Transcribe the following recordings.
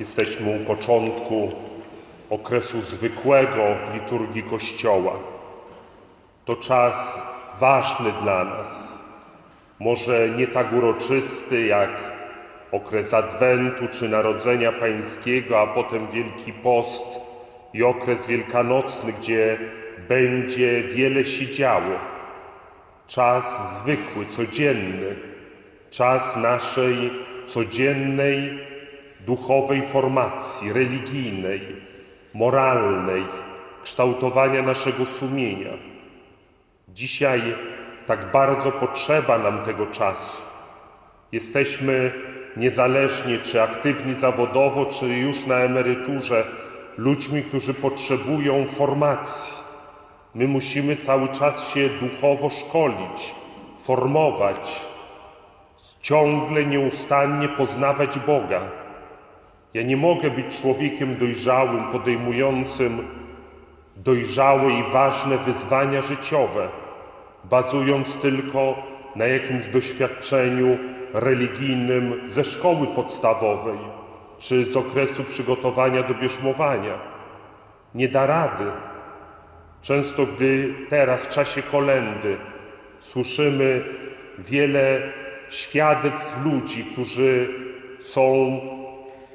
Jesteśmy u początku okresu zwykłego w liturgii Kościoła. To czas ważny dla nas. Może nie tak uroczysty jak okres Adwentu czy Narodzenia Pańskiego, a potem Wielki Post i okres wielkanocny, gdzie będzie wiele się działo. Czas zwykły, codzienny, czas naszej codziennej duchowej formacji, religijnej, moralnej, kształtowania naszego sumienia. Dzisiaj tak bardzo potrzeba nam tego czasu. Jesteśmy niezależnie czy aktywni zawodowo, czy już na emeryturze, ludźmi, którzy potrzebują formacji. My musimy cały czas się duchowo szkolić, formować, ciągle, nieustannie poznawać Boga. Ja nie mogę być człowiekiem dojrzałym, podejmującym dojrzałe i ważne wyzwania życiowe, bazując tylko na jakimś doświadczeniu religijnym ze szkoły podstawowej czy z okresu przygotowania do bierzmowania. Nie da rady. Często, gdy teraz w czasie kolendy słyszymy wiele świadectw ludzi, którzy są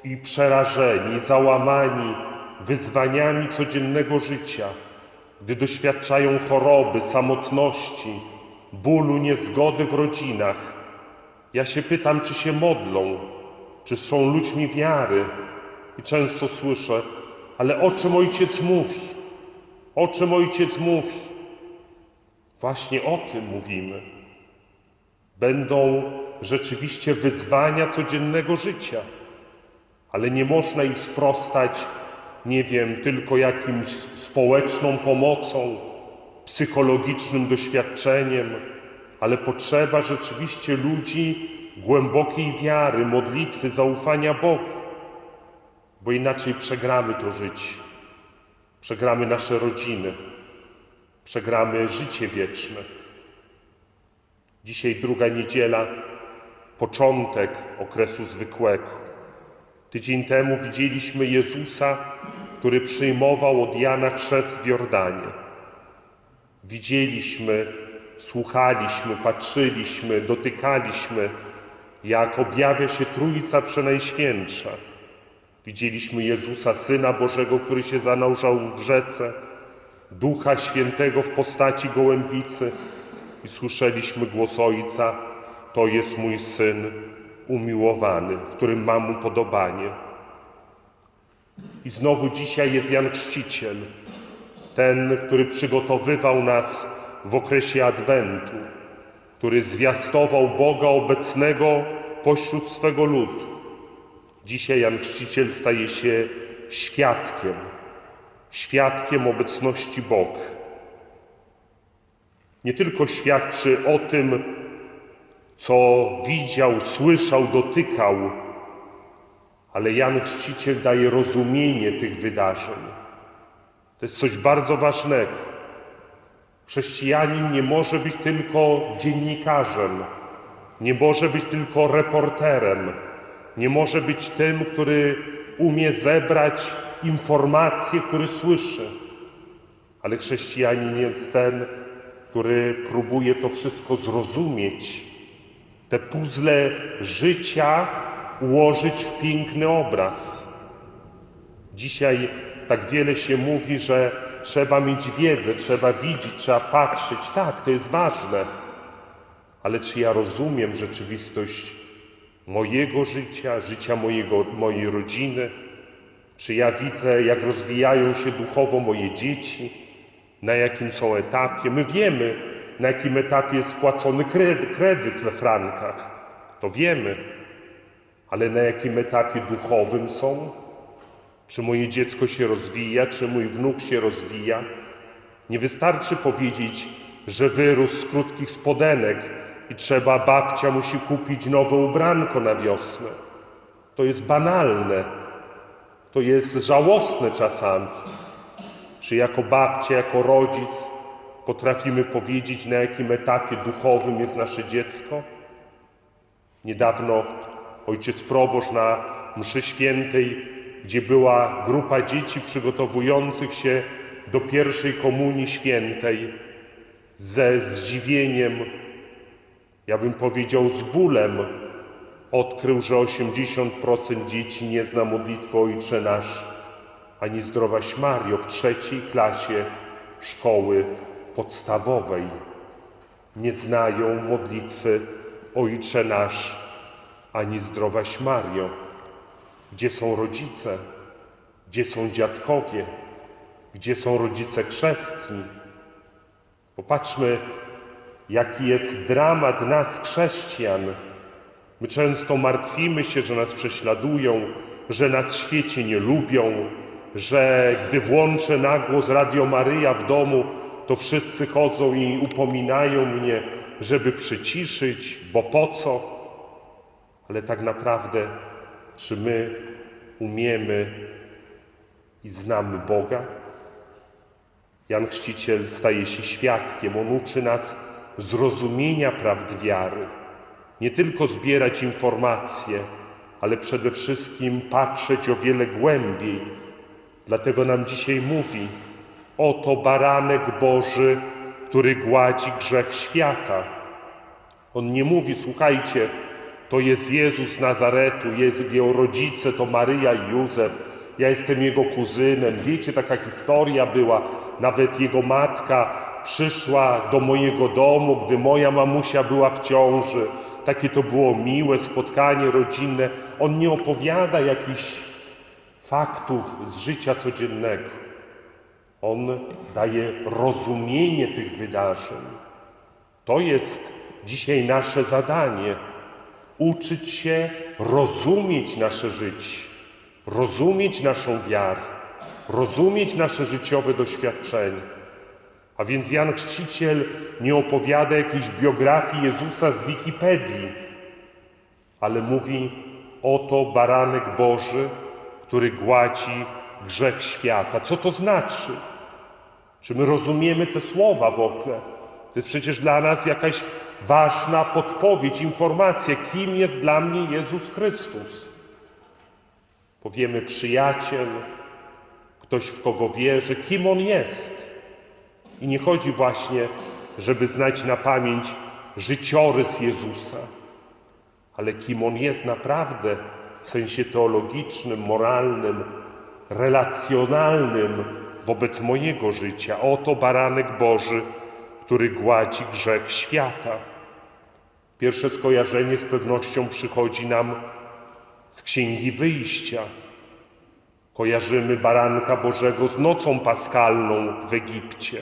i przerażeni, załamani wyzwaniami codziennego życia, gdy doświadczają choroby, samotności, bólu, niezgody w rodzinach. Ja się pytam, czy się modlą, czy są ludźmi wiary. I często słyszę, ale o czym ojciec mówi? O czym ojciec mówi? Właśnie o tym mówimy. Będą rzeczywiście wyzwania codziennego życia, ale nie można ich sprostać, nie wiem, tylko jakimś społeczną pomocą, psychologicznym doświadczeniem, ale potrzeba rzeczywiście ludzi głębokiej wiary, modlitwy, zaufania Bogu, bo inaczej przegramy to życie, przegramy nasze rodziny, przegramy życie wieczne. Dzisiaj druga niedziela, początek okresu zwykłego. Tydzień temu widzieliśmy Jezusa, który przyjmował od Jana chrzest w Jordanie. Widzieliśmy, słuchaliśmy, patrzyliśmy, dotykaliśmy, jak objawia się Trójca Przenajświętsza. Widzieliśmy Jezusa, Syna Bożego, który się zanurzał w rzece, Ducha Świętego w postaci gołębicy i słyszeliśmy głos Ojca, to jest mój Syn umiłowany, w którym mam upodobanie. I znowu dzisiaj jest Jan Chrzciciel, ten, który przygotowywał nas w okresie Adwentu, który zwiastował Boga obecnego pośród swego ludu. Dzisiaj Jan Chrzciciel staje się świadkiem, świadkiem obecności Boga. Nie tylko świadczy o tym, co widział, słyszał, dotykał, ale Jan Chrzciciel daje rozumienie tych wydarzeń. To jest coś bardzo ważnego. Chrześcijanin nie może być tylko dziennikarzem, nie może być tylko reporterem, nie może być tym, który umie zebrać informacje, który słyszy. Ale chrześcijanin jest ten, który próbuje to wszystko zrozumieć, te puzzle życia ułożyć w piękny obraz. Dzisiaj tak wiele się mówi, że trzeba mieć wiedzę, trzeba widzieć, trzeba patrzeć. Tak, to jest ważne. Ale czy ja rozumiem rzeczywistość mojego życia, życia mojego, mojej rodziny? Czy ja widzę, jak rozwijają się duchowo moje dzieci? Na jakim są etapie? My wiemy, na jakim etapie jest spłacony kredyt, we frankach. To wiemy. Ale na jakim etapie duchowym są? Czy moje dziecko się rozwija, czy mój wnuk się rozwija? Nie wystarczy powiedzieć, że wyrósł z krótkich spodenek i trzeba, babcia musi kupić nowe ubranko na wiosnę. To jest banalne. To jest żałosne czasami. Czy jako babcia, jako rodzic potrafimy powiedzieć, na jakim etapie duchowym jest nasze dziecko? Niedawno ojciec proboszcz na mszy świętej gdzie była grupa dzieci przygotowujących się do pierwszej komunii świętej, ze zdziwieniem, ja bym powiedział z bólem, odkrył, że 80% dzieci nie zna modlitwy Ojcze Nasz, ani Zdrowaś Mario w trzeciej klasie szkoły podstawowej. Nie znają modlitwy Ojcze Nasz, ani Zdrowaś Mario. Gdzie są rodzice? Gdzie są dziadkowie? Gdzie są rodzice chrzestni? Popatrzmy, jaki jest dramat nas, chrześcijan. My często martwimy się, że nas prześladują, że nas w świecie nie lubią, że gdy włączę na głos Radio Maryja w domu, to wszyscy chodzą i upominają mnie, żeby przyciszyć, bo po co? Ale tak naprawdę, czy my umiemy i znamy Boga? Jan Chrzciciel staje się świadkiem, on uczy nas zrozumienia prawd wiary. Nie tylko zbierać informacje, ale przede wszystkim patrzeć o wiele głębiej. Dlatego nam dzisiaj mówi: Oto baranek Boży, który gładzi grzech świata. On nie mówi, słuchajcie, to jest Jezus z Nazaretu, jest jego rodzice, to Maryja i Józef. Ja jestem jego kuzynem. Wiecie, taka historia była. Nawet jego matka przyszła do mojego domu, gdy moja mamusia była w ciąży. Takie to było miłe spotkanie rodzinne. On nie opowiada jakichś faktów z życia codziennego. On daje rozumienie tych wydarzeń. To jest dzisiaj nasze zadanie uczyć się rozumieć nasze życie, rozumieć naszą wiarę, rozumieć nasze życiowe doświadczenie. A więc Jan Chrzciciel nie opowiada jakiejś biografii Jezusa z Wikipedii, ale mówi: Oto baranek Boży, który gładzi grzech świata. Co to znaczy? Czy my rozumiemy te słowa w ogóle? To jest przecież dla nas jakaś ważna podpowiedź, informacja, kim jest dla mnie Jezus Chrystus. Powiemy przyjaciel, ktoś w kogo wierzę, kim on jest. I nie chodzi właśnie, żeby znać na pamięć życiorys Jezusa, ale kim on jest naprawdę w sensie teologicznym, moralnym, relacjonalnym wobec mojego życia. Oto baranek Boży, który gładzi grzech świata. Pierwsze skojarzenie z pewnością przychodzi nam z Księgi Wyjścia. Kojarzymy baranka Bożego z nocą paschalną w Egipcie.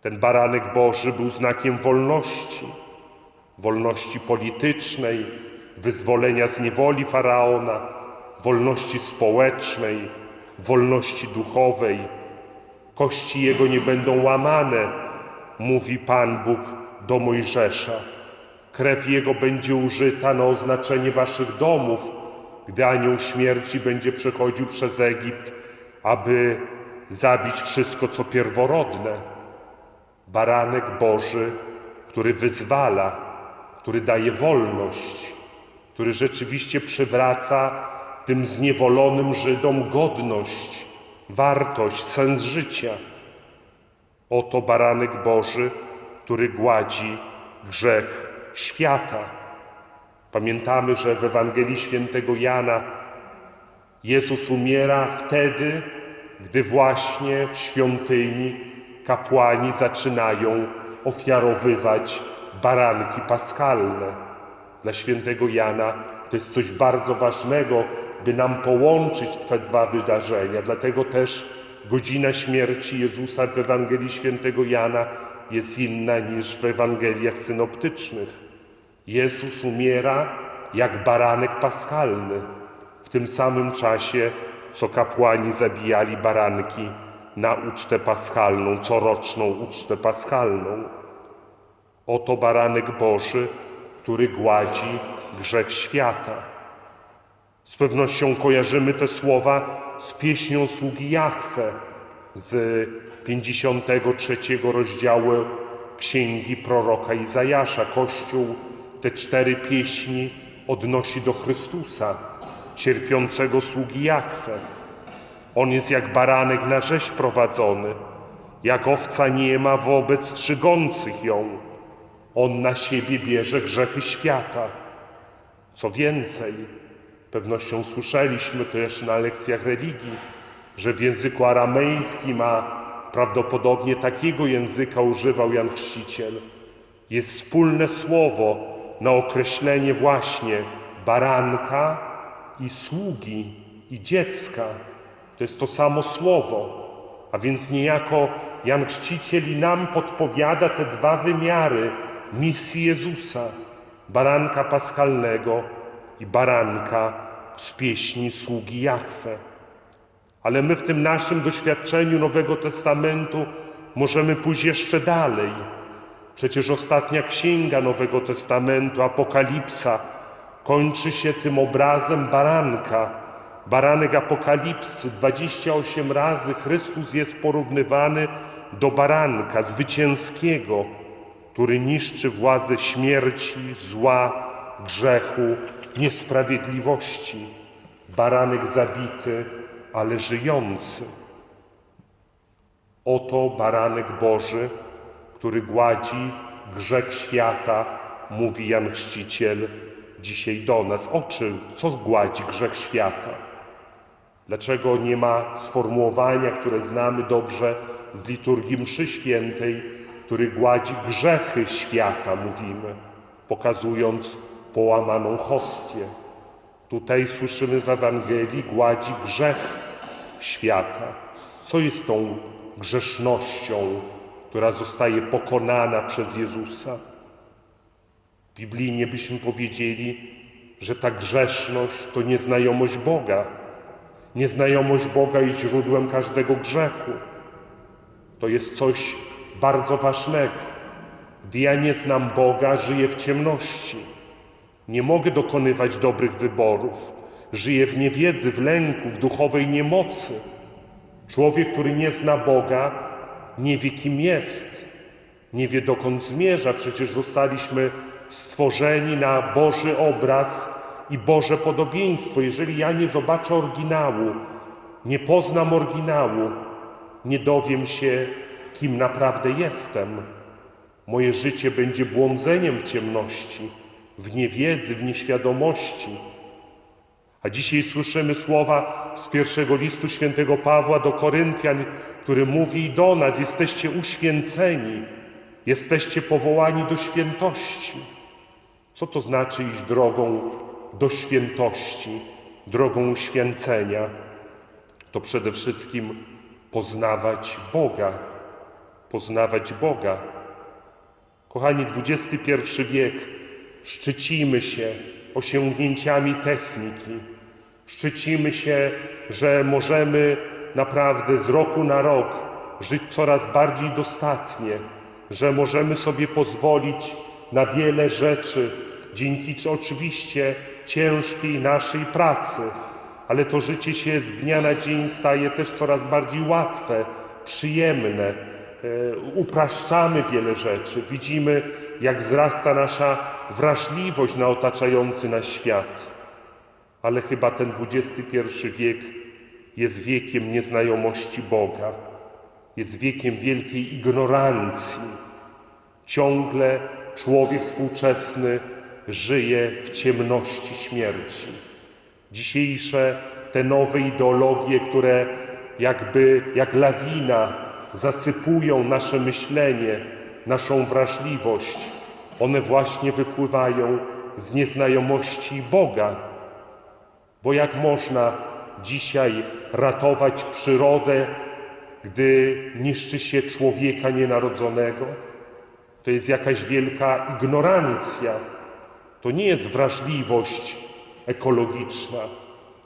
Ten baranek Boży był znakiem wolności, wolności politycznej, wyzwolenia z niewoli faraona, wolności społecznej, wolności duchowej. Kości jego nie będą łamane, mówi Pan Bóg do Mojżesza. Krew jego będzie użyta na oznaczenie waszych domów, gdy anioł śmierci będzie przechodził przez Egipt, aby zabić wszystko, co pierworodne. Baranek Boży, który wyzwala, który daje wolność, który rzeczywiście przywraca tym zniewolonym Żydom godność, wartość, sens życia. Oto baranek Boży, który gładzi grzech świata. Pamiętamy, że w Ewangelii Świętego Jana Jezus umiera wtedy, gdy właśnie w świątyni kapłani zaczynają ofiarowywać baranki paschalne. Dla świętego Jana to jest coś bardzo ważnego, by nam połączyć te dwa wydarzenia. Dlatego też godzina śmierci Jezusa w Ewangelii Świętego Jana jest inna niż w Ewangeliach synoptycznych. Jezus umiera jak baranek paschalny, w tym samym czasie, co kapłani zabijali baranki na ucztę paschalną, coroczną ucztę paschalną. Oto baranek Boży, który gładzi grzech świata. Z pewnością kojarzymy te słowa z pieśnią sługi Jahwe z 53 rozdziału Księgi proroka Izajasza. Kościół te cztery pieśni odnosi do Chrystusa. cierpiącego sługi Jahwe. On jest jak baranek na rzeź prowadzony, jak owca nie ma wobec trzygących ją. On na siebie bierze grzechy świata. Co więcej, pewnością słyszeliśmy jeszcze na lekcjach religii, że w języku aramejskim, a prawdopodobnie takiego języka używał Jan Chrzciciel, jest wspólne słowo na określenie właśnie baranka i sługi i dziecka. To jest to samo słowo. A więc niejako Jan Chrzciciel i nam podpowiada te dwa wymiary misji Jezusa, baranka paschalnego i baranka z pieśni sługi Jahwe. Ale my w tym naszym doświadczeniu Nowego Testamentu możemy pójść jeszcze dalej. Przecież ostatnia księga Nowego Testamentu, Apokalipsa, kończy się tym obrazem baranka. Baranek Apokalipsy, 28 razy Chrystus jest porównywany do baranka zwycięskiego, który niszczy władzę śmierci, zła, grzechu, niesprawiedliwości. Baranek zabity, ale żyjący. Oto baranek Boży, który gładzi grzech świata, mówi Jan Chrzciciel dzisiaj do nas. O czym? Co gładzi grzech świata? Dlaczego nie ma sformułowania, które znamy dobrze z liturgii mszy świętej, który gładzi grzechy świata, mówimy, pokazując połamaną hostię. Tutaj słyszymy w Ewangelii gładzi grzech świata. Co jest tą grzesznością, która zostaje pokonana przez Jezusa? Biblijnie byśmy powiedzieli, że ta grzeszność to nieznajomość Boga. Nieznajomość Boga jest źródłem każdego grzechu. To jest coś bardzo ważnego. Gdy ja nie znam Boga, żyję w ciemności. Nie mogę dokonywać dobrych wyborów. Żyję w niewiedzy, w lęku, w duchowej niemocy. Człowiek, który nie zna Boga, nie wie, kim jest, nie wie, dokąd zmierza. Przecież zostaliśmy stworzeni na Boży obraz i Boże podobieństwo. Jeżeli ja nie zobaczę oryginału, nie poznam oryginału, nie dowiem się, kim naprawdę jestem. Moje życie będzie błądzeniem w ciemności, w niewiedzy, w nieświadomości. A dzisiaj słyszymy słowa z pierwszego listu świętego Pawła do Koryntian, który mówi do nas: jesteście uświęceni, jesteście powołani do świętości. Co to znaczy iść drogą do świętości, drogą uświęcenia? To przede wszystkim poznawać Boga, poznawać Boga. Kochani, XXI wiek, szczycimy się osiągnięciami techniki, szczycimy się, że możemy naprawdę z roku na rok żyć coraz bardziej dostatnie, że możemy sobie pozwolić na wiele rzeczy dzięki oczywiście ciężkiej naszej pracy, ale to życie się z dnia na dzień staje też coraz bardziej łatwe, przyjemne. E, upraszczamy wiele rzeczy, widzimy, jak wzrasta nasza wrażliwość na otaczający nas świat. Ale chyba ten XXI wiek jest wiekiem nieznajomości Boga, jest wiekiem wielkiej ignorancji. Ciągle człowiek współczesny żyje w ciemności śmierci. Dzisiejsze te nowe ideologie, które jakby jak lawina zasypują nasze myślenie, naszą wrażliwość, one właśnie wypływają z nieznajomości Boga. Bo jak można dzisiaj ratować przyrodę, gdy niszczy się człowieka nienarodzonego? To jest jakaś wielka ignorancja. To nie jest wrażliwość ekologiczna,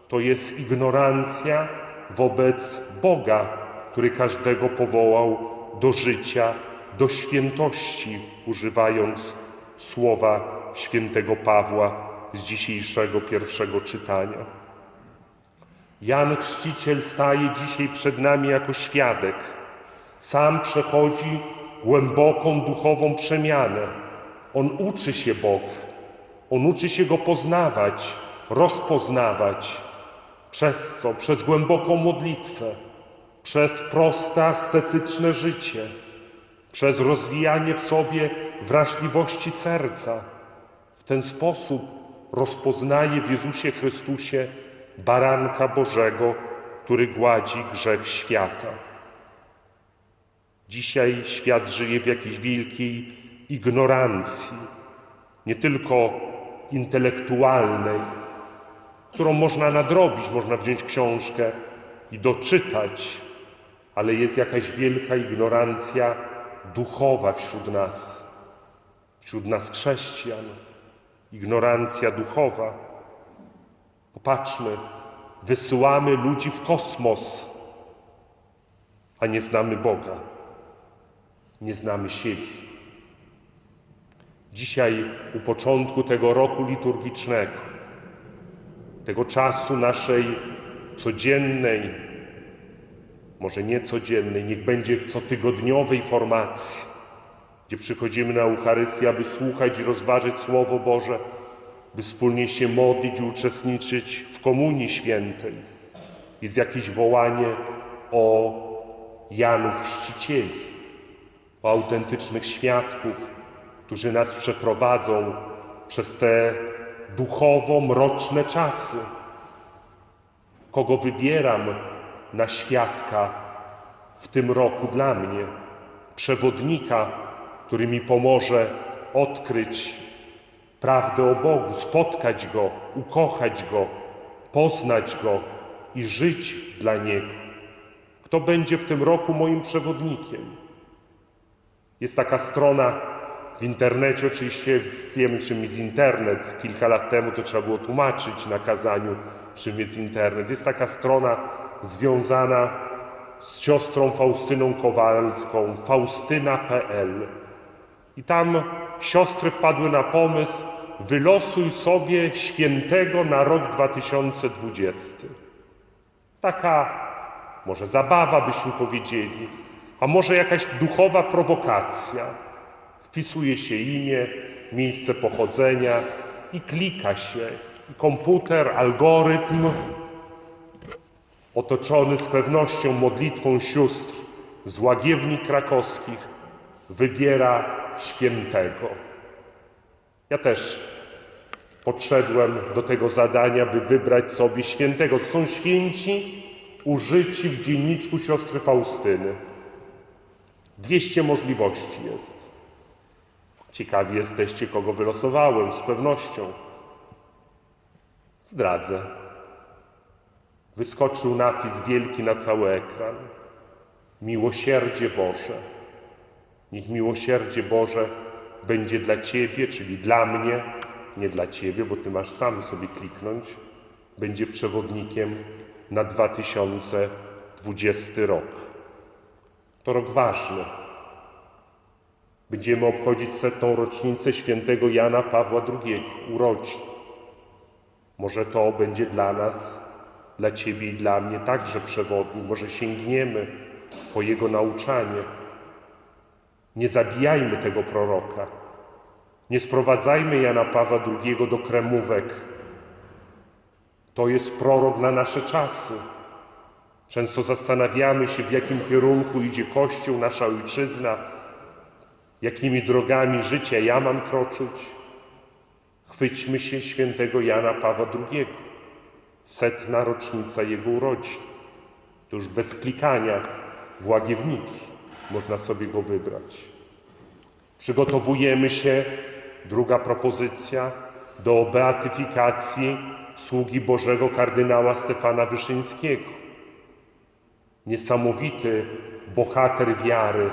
to jest ignorancja wobec Boga, który każdego powołał do życia, do świętości, używając słowa świętego Pawła z dzisiejszego pierwszego czytania. Jan Chrzciciel staje dzisiaj przed nami jako świadek. Sam przechodzi głęboką duchową przemianę. On uczy się Boga, on uczy się Go poznawać, rozpoznawać przez co? Przez głęboką modlitwę, przez proste, ascetyczne życie, przez rozwijanie w sobie wrażliwości serca. W ten sposób rozpoznaje w Jezusie Chrystusie baranka Bożego, który gładzi grzech świata. Dzisiaj świat żyje w jakiejś wielkiej ignorancji, nie tylko intelektualnej, którą można nadrobić, można wziąć książkę i doczytać, ale jest jakaś wielka ignorancja duchowa wśród nas, wśród nas chrześcijan. Ignorancja duchowa. Popatrzmy, wysyłamy ludzi w kosmos, a nie znamy Boga, nie znamy siebie. Dzisiaj, u początku tego roku liturgicznego, tego czasu naszej codziennej, może nie codziennej, niech będzie cotygodniowej formacji, gdzie przychodzimy na Eucharystię, aby słuchać i rozważyć Słowo Boże, by wspólnie się modlić i uczestniczyć w Komunii Świętej. Jest jakieś wołanie o Janów Chrzcicieli, o autentycznych świadków, którzy nas przeprowadzą przez te duchowo mroczne czasy. Kogo wybieram na świadka w tym roku dla mnie? Przewodnika, który mi pomoże odkryć prawdę o Bogu, spotkać Go, ukochać Go, poznać Go i żyć dla Niego. Kto będzie w tym roku moim przewodnikiem? Jest taka strona w internecie, oczywiście wiemy czym jest internet. Kilka lat temu to trzeba było tłumaczyć na kazaniu, czym jest internet. Jest taka strona związana z siostrą Faustyną Kowalską, faustyna.pl. I tam siostry wpadły na pomysł, wylosuj sobie świętego na rok 2020. Taka może zabawa byśmy powiedzieli, a może jakaś duchowa prowokacja. Wpisuje się imię, miejsce pochodzenia i klika się. Komputer, algorytm otoczony z pewnością modlitwą sióstr z łagiewni krakowskich wybiera świętego. Ja też podszedłem do tego zadania, by wybrać sobie świętego. Są święci użyci w dzienniczku siostry Faustyny. Dwieście możliwości jest. Ciekawi jesteście, kogo wylosowałem, z pewnością. Zdradzę. Wyskoczył napis wielki na cały ekran. Miłosierdzie Boże. Niech miłosierdzie Boże będzie dla Ciebie, czyli dla mnie, nie dla Ciebie, bo Ty masz sam sobie kliknąć, będzie przewodnikiem na 2020 rok. To rok ważny. Będziemy obchodzić setną rocznicę świętego Jana Pawła II, urodzin. Może to będzie dla nas, dla Ciebie i dla mnie także przewodnik. Może sięgniemy po jego nauczanie. Nie zabijajmy tego proroka. Nie sprowadzajmy Jana Pawła II do kremówek. To jest prorok na nasze czasy. Często zastanawiamy się, w jakim kierunku idzie Kościół, nasza ojczyzna, jakimi drogami życia ja mam kroczyć. Chwyćmy się świętego Jana Pawła II. Setna rocznica jego urodzin. To już bez klikania w łagiewniki można sobie go wybrać. Przygotowujemy się, druga propozycja, do beatyfikacji sługi Bożego kardynała Stefana Wyszyńskiego. Niesamowity bohater wiary.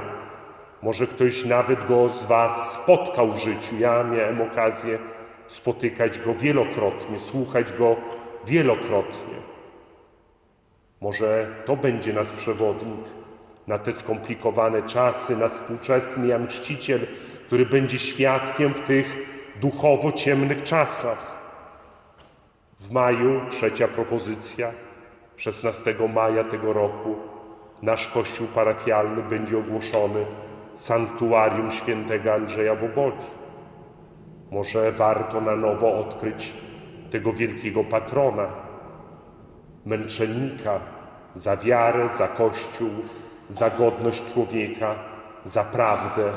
Może ktoś nawet go z Was spotkał w życiu. Ja miałem okazję spotykać go wielokrotnie, słuchać go wielokrotnie. Może to będzie nasz przewodnik na te skomplikowane czasy, nasz współczesny Jan Chrzciciel, który będzie świadkiem w tych duchowo ciemnych czasach. W maju trzecia propozycja, 16 maja tego roku, nasz kościół parafialny będzie ogłoszony sanktuarium świętego Andrzeja Boboli. Może warto na nowo odkryć tego wielkiego patrona, męczennika za wiarę, za Kościół, za godność człowieka, za prawdę,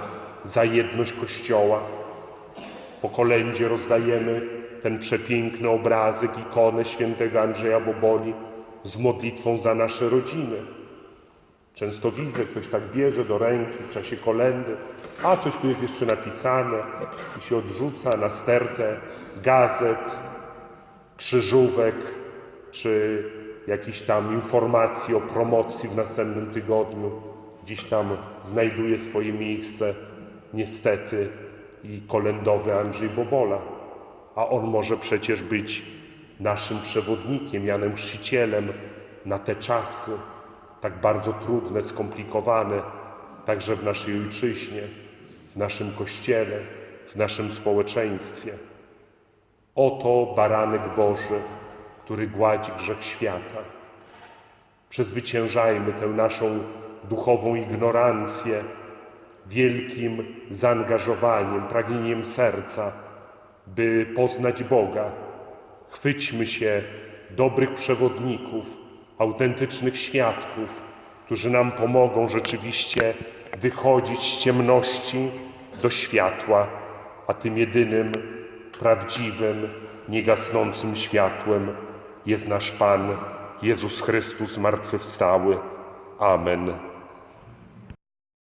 za jedność Kościoła. Po kolędzie rozdajemy ten przepiękny obrazek, ikonę świętego Andrzeja Boboli z modlitwą za nasze rodziny. Często widzę, ktoś tak bierze do ręki w czasie kolendy, a coś tu jest jeszcze napisane i się odrzuca na stertę gazet, krzyżówek, czy jakichś tam informacji o promocji w następnym tygodniu. Gdzieś tam znajduje swoje miejsce, niestety, i kolendowy Andrzej Bobola. A on może przecież być naszym przewodnikiem, Janem Chrzcicielem na te czasy, tak bardzo trudne, skomplikowane, także w naszej ojczyźnie, w naszym kościele, w naszym społeczeństwie. Oto baranek Boży, który gładzi grzech świata. Przezwyciężajmy tę naszą duchową ignorancję wielkim zaangażowaniem, pragnieniem serca, by poznać Boga. Chwyćmy się dobrych przewodników, autentycznych świadków, którzy nam pomogą rzeczywiście wychodzić z ciemności do światła, a tym jedynym prawdziwym, niegasnącym światłem jest nasz Pan Jezus Chrystus zmartwychwstały. Amen.